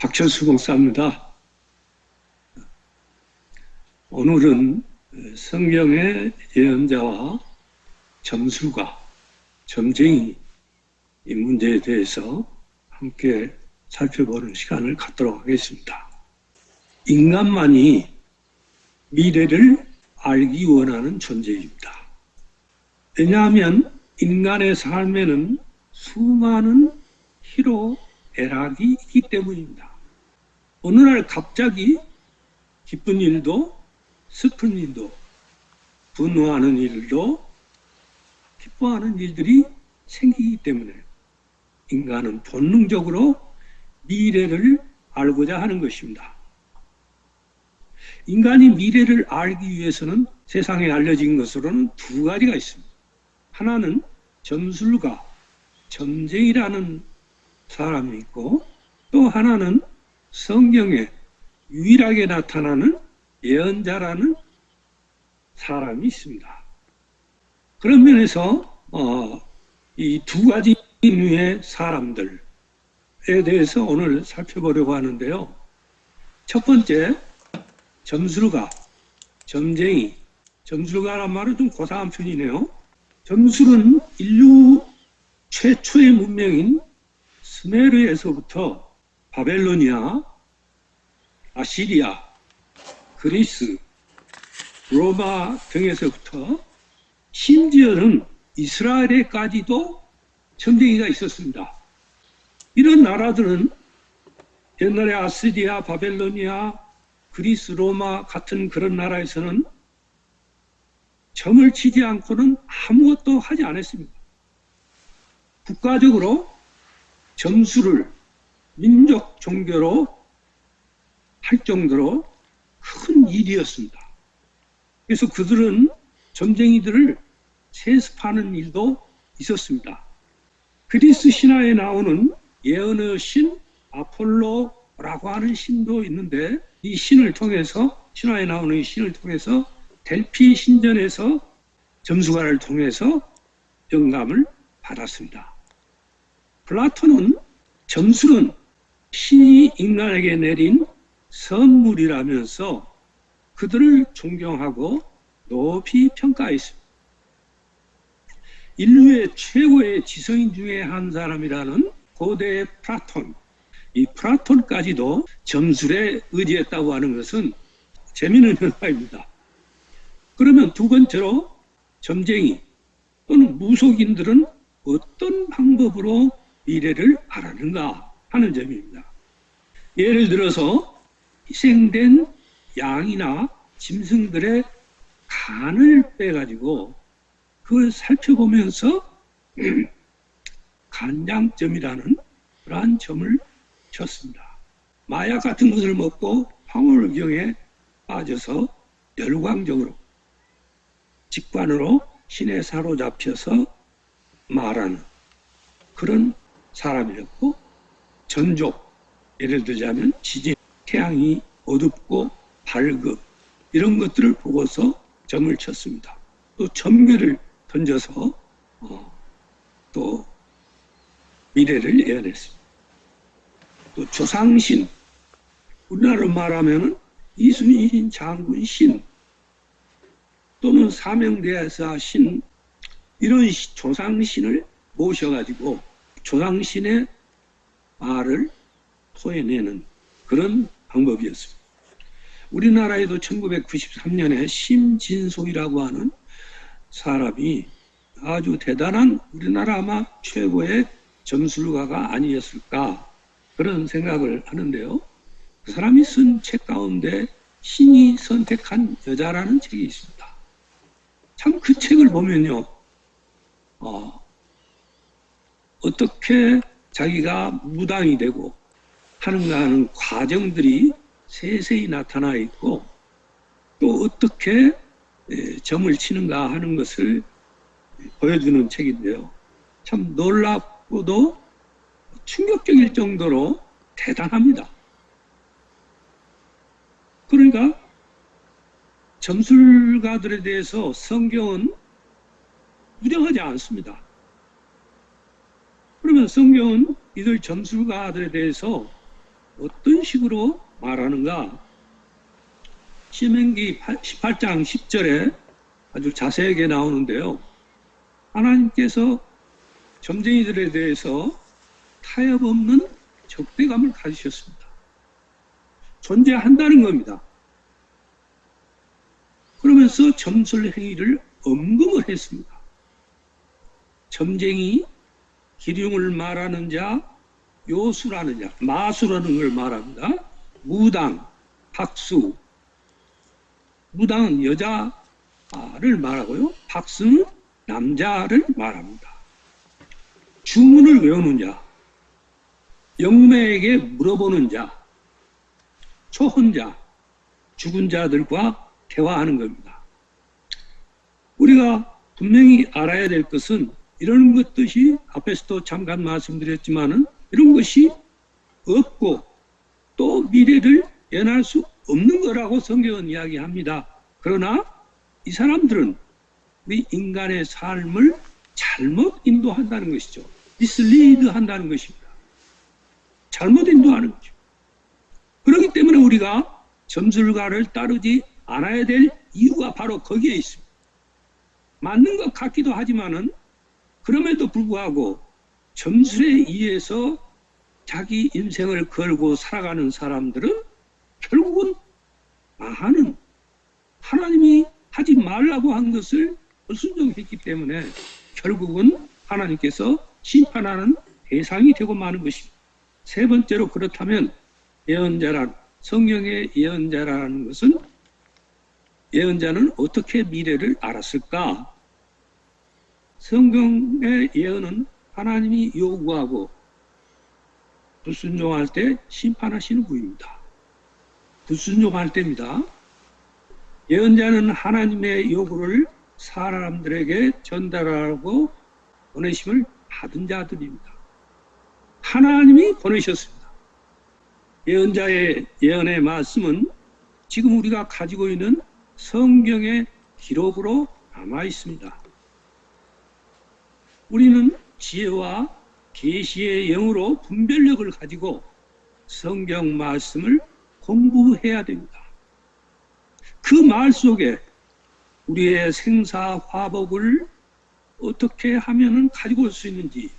박철수 목사입니다. 오늘은 성경의 예언자와 점술가, 점쟁이 이 문제에 대해서 함께 살펴보는 시간을 갖도록 하겠습니다. 인간만이 미래를 알기 원하는 존재입니다. 왜냐하면 인간의 삶에는 수많은 희로 애락이 있기 때문입니다. 어느 날 갑자기 기쁜 일도 슬픈 일도 분노하는 일도 기뻐하는 일들이 생기기 때문에 인간은 본능적으로 미래를 알고자 하는 것입니다. 인간이 미래를 알기 위해서는 세상에 알려진 것으로는 두 가지가 있습니다. 하나는 점술가, 점쟁이라는 사람이 있고 또 하나는 성경에 유일하게 나타나는 예언자라는 사람이 있습니다. 그런 면에서 어, 이 두 가지 류의 사람들에 대해서 오늘 살펴보려고 하는데요. 첫 번째, 점술가, 점쟁이. 점술가란 말은 좀 고상한 편이네요. 점술은 인류 최초의 문명인 스메르에서부터 바벨로니아, 아시리아, 그리스, 로마 등에서부터 심지어는 이스라엘에까지도 점쟁이가 있었습니다. 이런 나라들은 옛날에 아시리아, 바벨로니아, 그리스, 로마 같은 그런 나라에서는 점을 치지 않고는 아무것도 하지 않았습니다. 국가적으로 점수를 민족 종교로 할 정도로 큰 일이었습니다. 그래서 그들은 점쟁이들을 세습하는 일도 있었습니다. 그리스 신화에 나오는 예언의 신 아폴로라고 하는 신도 있는데 이 신을 통해서 신화에 나오는 이 신을 통해서 델피 신전에서 점수가를 통해서 영감을 받았습니다. 플라톤은 점술은 신이 인간에게 내린 선물이라면서 그들을 존경하고 높이 평가했습니다. 인류의 최고의 지성인 중에 한 사람이라는 고대 플라톤, 이 플라톤까지도 점술에 의지했다고 하는 것은 재미있는 현상입니다. 그러면 두 번째로 점쟁이 또는 무속인들은 어떤 방법으로 미래를 알았는가 하는 점입니다. 예를 들어서 희생된 양이나 짐승들의 간을 빼가지고 그걸 살펴보면서 간장점이라는 그러한 점을 쳤습니다. 마약 같은 것을 먹고 황홀경에 빠져서 열광적으로 직관으로 신에 사로잡혀서 말하는 그런 사람이었고 전족 예를 들자면 지진 태양이 어둡고 밝고 이런 것들을 보고서 점을 쳤습니다. 또 점괘를 던져서 어, 또 미래를 예언했습니다. 또 조상신 우리나라로 말하면 이순신 장군 신 또는 사명대사 신 이런 조상신을 모셔가지고 조상신의 말을 토해내는 그런 방법이었습니다. 우리나라에도 1993년에 심진소이라고 하는 사람이 아주 대단한 우리나라 아마 최고의 점술가가 아니었을까 그런 생각을 하는데요. 그 사람이 쓴 책 가운데 신이 선택한 여자라는 책이 있습니다. 참 그 책을 보면요. 어, 어떻게 자기가 무당이 되고 하는가 하는 과정들이 세세히 나타나 있고 또 어떻게 점을 치는가 하는 것을 보여주는 책인데요. 참 놀랍고도 충격적일 정도로 대단합니다. 그러니까 점술가들에 대해서 성경은 부정하지 않습니다. 그러면 성경은 이들 점술가들에 대해서 어떤 식으로 말하는가? 시명기 18장 10절에 아주 자세하게 나오는데요. 하나님께서 점쟁이들에 대해서 타협 없는 적대감을 가지셨습니다. 존재한다는 겁니다. 그러면서 점술 행위를 엄금을 했습니다. 점쟁이, 기륭을 말하는 자, 요수라는 자, 마수라는 걸 말합니다. 무당, 박수. 무당은 여자를 말하고요. 박수는 남자를 말합니다. 주문을 외우는 자, 영매에게 물어보는 자, 초혼자, 죽은 자들과 대화하는 겁니다. 우리가 분명히 알아야 될 것은 이런 것들이 앞에서도 잠깐 말씀드렸지만은 이런 것이 없고 또 미래를 예언할 수 없는 거라고 성경은 이야기합니다. 그러나 이 사람들은 우리 인간의 삶을 잘못 인도한다는 것이죠. 미슬리드 한다는 것입니다. 잘못 인도하는 거죠. 그렇기 때문에 우리가 점술가를 따르지 않아야 될 이유가 바로 거기에 있습니다. 맞는 것 같기도 하지만은 그럼에도 불구하고 점술에 의해서 자기 인생을 걸고 살아가는 사람들은 결국은 망하는 하나님이 하지 말라고 한 것을 불순종했기 때문에 결국은 하나님께서 심판하는 대상이 되고 마는 것입니다. 세 번째로 그렇다면 예언자란 성경의 예언자라는 것은 예언자는 어떻게 미래를 알았을까? 성경의 예언은 하나님이 요구하고 불순종할 때 심판하시는 분입니다. 불순종할 때입니다. 예언자는 하나님의 요구를 사람들에게 전달하고 보내심을 받은 자들입니다. 하나님이 보내셨습니다. 예언자의 예언의 말씀은 지금 우리가 가지고 있는 성경의 기록으로 남아 있습니다. 우리는 지혜와 계시의 영으로 분별력을 가지고 성경 말씀을 공부해야 됩니다. 그 말 속에 우리의 생사 화복을 어떻게 하면은 가지고 올 수 있는지,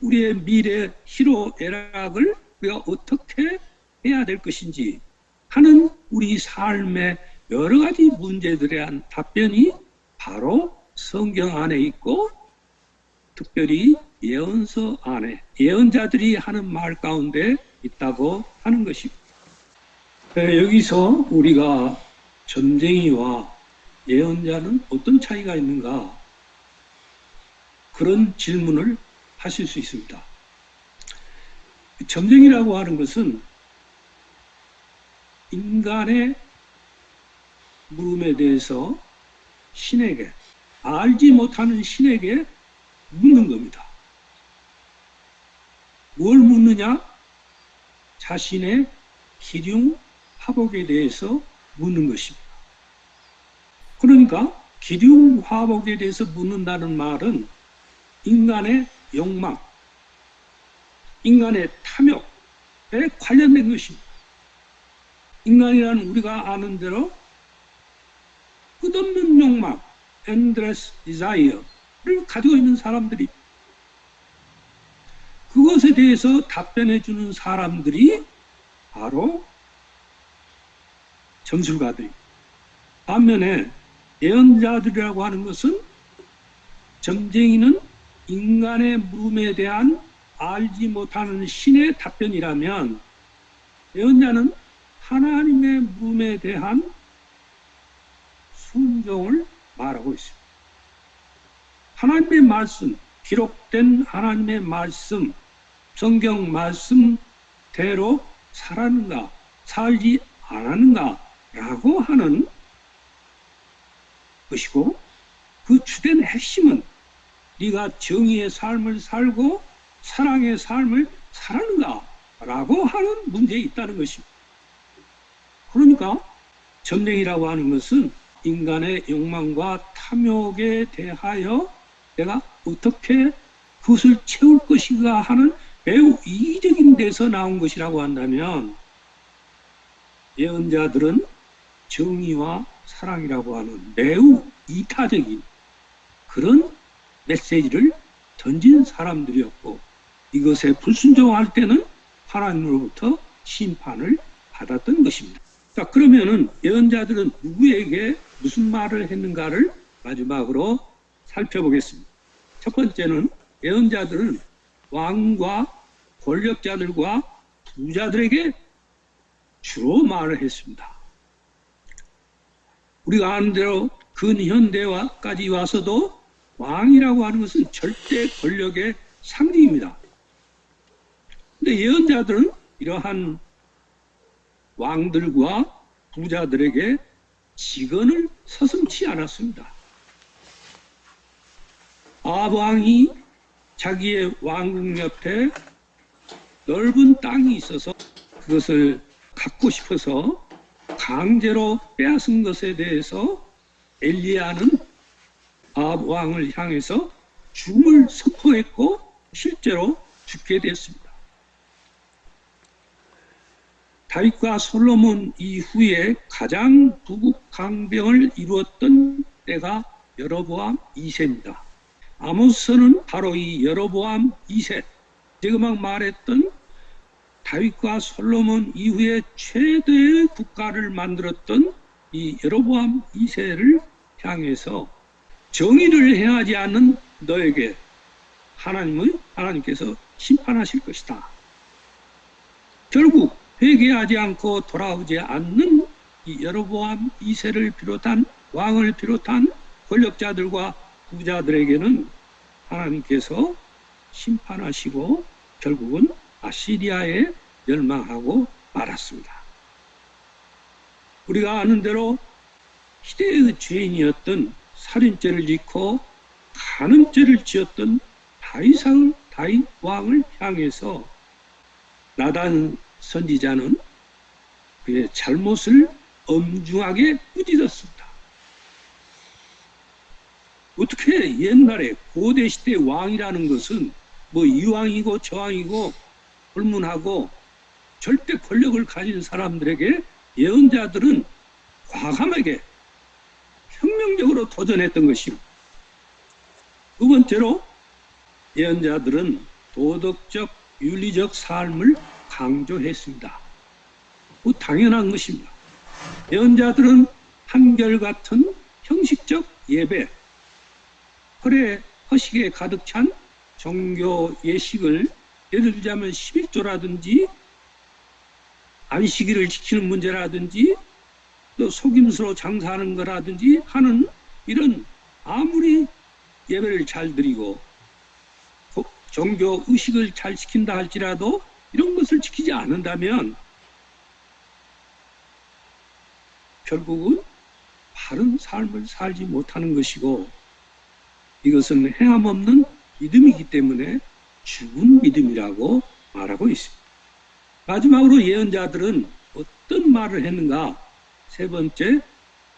우리의 미래 희로 애락을 우리가 어떻게 해야 될 것인지 하는 우리 삶의 여러 가지 문제들에 대한 답변이 바로 성경 안에 있고 특별히 예언서 안에 예언자들이 하는 말 가운데 있다고 하는 것입니다. 네, 여기서 우리가 전쟁이와 예언자는 어떤 차이가 있는가 그런 질문을 하실 수 있습니다. 점쟁이라고 하는 것은 인간의 물음에 대해서 신에게 알지 못하는 신에게 묻는 겁니다. 뭘 묻느냐? 자신의 기륭 화복에 대해서 묻는 것입니다. 그러니까 기륭 화복에 대해서 묻는다는 말은 인간의 욕망, 인간의 탐욕에 관련된 것입니다. 인간이라는 우리가 아는 대로 끝없는 욕망, endless desire 를 가지고 있는 사람들이 그것에 대해서 답변해 주는 사람들이 바로 점술가들입니다. 반면에 예언자들이라고 하는 것은 점쟁이는 인간의 물음에 대한 알지 못하는 신의 답변이라면 예언자는 하나님의 물음에 대한 순종을 말하고 있습니다. 하나님의 말씀, 기록된 하나님의 말씀, 성경 말씀대로 살았는가, 살지 않았는가, 라고 하는 것이고, 그 주된 핵심은 네가 정의의 삶을 살고 사랑의 삶을 살았는가, 라고 하는 문제에 있다는 것입니다. 그러니까 전쟁이라고 하는 것은 인간의 욕망과 탐욕에 대하여 내가 어떻게 그것을 채울 것인가 하는 매우 이기적인 데서 나온 것이라고 한다면 예언자들은 정의와 사랑이라고 하는 매우 이타적인 그런 메시지를 던진 사람들이었고 이것에 불순종할 때는 하나님으로부터 심판을 받았던 것입니다. 자, 그러면은 예언자들은 누구에게 무슨 말을 했는가를 마지막으로 살펴보겠습니다. 첫 번째는 예언자들은 왕과 권력자들과 부자들에게 주로 말을 했습니다. 우리가 아는 대로 근현대화까지 와서도 왕이라고 하는 것은 절대 권력의 상징입니다. 근데 예언자들은 이러한 왕들과 부자들에게 직언을 서슴치 않았습니다. 아왕이 자기의 왕궁 옆에 넓은 땅이 있어서 그것을 갖고 싶어서 강제로 빼앗은 것에 대해서 엘리야는 아합 왕을 향해서 죽음을 선포했고 실제로 죽게 됐습니다. 다윗과 솔로몬 이후에 가장 부국 강병을 이루었던 때가 여로보암 2세입니다. 아모스는 바로 이 여로보암 2세, 제가 막 말했던 다윗과 솔로몬 이후에 최대의 국가를 만들었던 이 여로보암 2세를 향해서 정의를 행하지 않는 너에게 하나님은 하나님께서 심판하실 것이다. 결국 회개하지 않고 돌아오지 않는 이 여로보암 2세를 비롯한 왕을 비롯한 권력자들과 부자들에게는 하나님께서 심판하시고 결국은 아시리아에 멸망하고 말았습니다. 우리가 아는 대로 시대의 죄인이었던 살인죄를 짓고 간음죄를 지었던 다윗왕 다윗 왕을 향해서 나단 선지자는 그의 잘못을 엄중하게 꾸짖었습니다. 어떻게 옛날에 고대 시대 왕이라는 것은 뭐 이왕이고 저왕이고 불문하고 절대 권력을 가진 사람들에게 예언자들은 과감하게 혁명적으로 도전했던 것입니다. 두 번째로 예언자들은 도덕적, 윤리적 삶을 강조했습니다. 그 당연한 것입니다. 예언자들은 한결같은 형식적 예배, 허례, 허식에 가득 찬 종교 예식을 예를 들자면 11조라든지 안식일을 지키는 문제라든지 또 속임수로 장사하는 거라든지 하는 이런 아무리 예배를 잘 드리고 종교 의식을 잘 지킨다 할지라도 이런 것을 지키지 않는다면 결국은 바른 삶을 살지 못하는 것이고 이것은 행함 없는 믿음이기 때문에 죽은 믿음이라고 말하고 있습니다. 마지막으로 예언자들은 어떤 말을 했는가? 세 번째,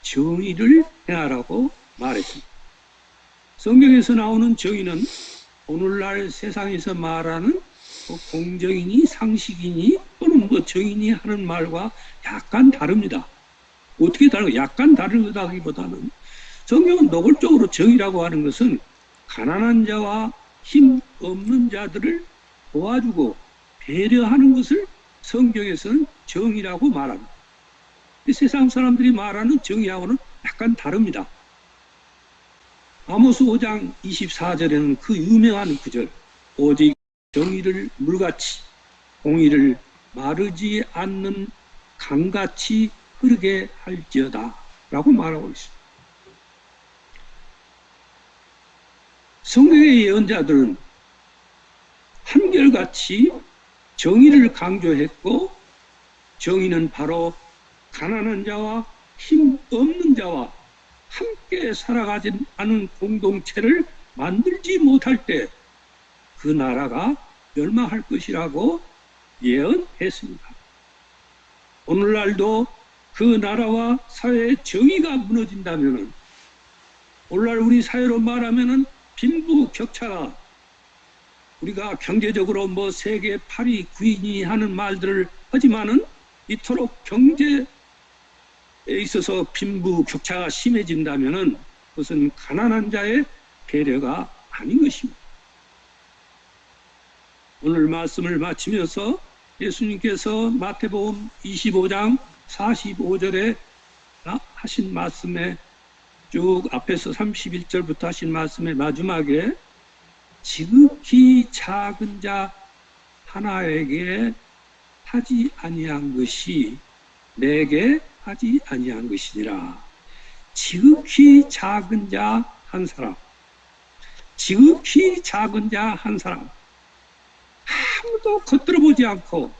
정의를 행하라고 말했습니다. 성경에서 나오는 정의는 오늘날 세상에서 말하는 뭐 공정이니 상식이니 또는 뭐 정의니 하는 말과 약간 다릅니다. 어떻게 다르고 약간 다르다기보다는 성경은 노골적으로 정의라고 하는 것은 가난한 자와 힘 없는 자들을 도와주고 배려하는 것을 성경에서는 정의라고 말합니다. 세상 사람들이 말하는 정의하고는 약간 다릅니다. 아모스 5장 24절에는 그 유명한 구절 오직 정의를 물같이 공의를 마르지 않는 강같이 흐르게 할지어다 라고 말하고 있습니다. 성경의 예언자들은 한결같이 정의를 강조했고 정의는 바로 가난한 자와 힘 없는 자와 함께 살아가지 않은 공동체를 만들지 못할 때 그 나라가 멸망할 것이라고 예언했습니다. 오늘날도 그 나라와 사회의 정의가 무너진다면 오늘날 우리 사회로 말하면 빈부 격차가 우리가 경제적으로 뭐 세계 8위, 9위니 하는 말들을 하지만은 이토록 경제에 있어서 빈부 격차가 심해진다면은 그것은 가난한 자의 배려가 아닌 것입니다. 오늘 말씀을 마치면서 예수님께서 마태복음 25장 45절에 하신 말씀에 쭉 앞에서 31절부터 하신 말씀의 마지막에 지극히 작은 자 하나에게 하지 아니한 것이 내게 하지 아니한 것이니라. 지극히 작은 자 한 사람, 지극히 작은 자 한 사람, 아무도 겉들어 보지 않고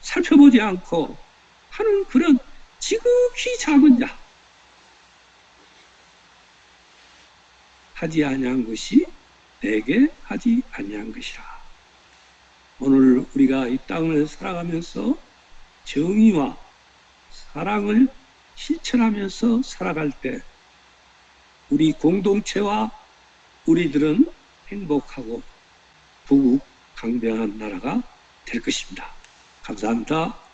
살펴보지 않고 하는 그런 지극히 작은 자 하지 아니한 것이 내게 하지 아니한 것이라. 오늘 우리가 이 땅을 살아가면서 정의와 사랑을 실천하면서 살아갈 때 우리 공동체와 우리들은 행복하고 부국 강병한 나라가 될 것입니다. 감사합니다.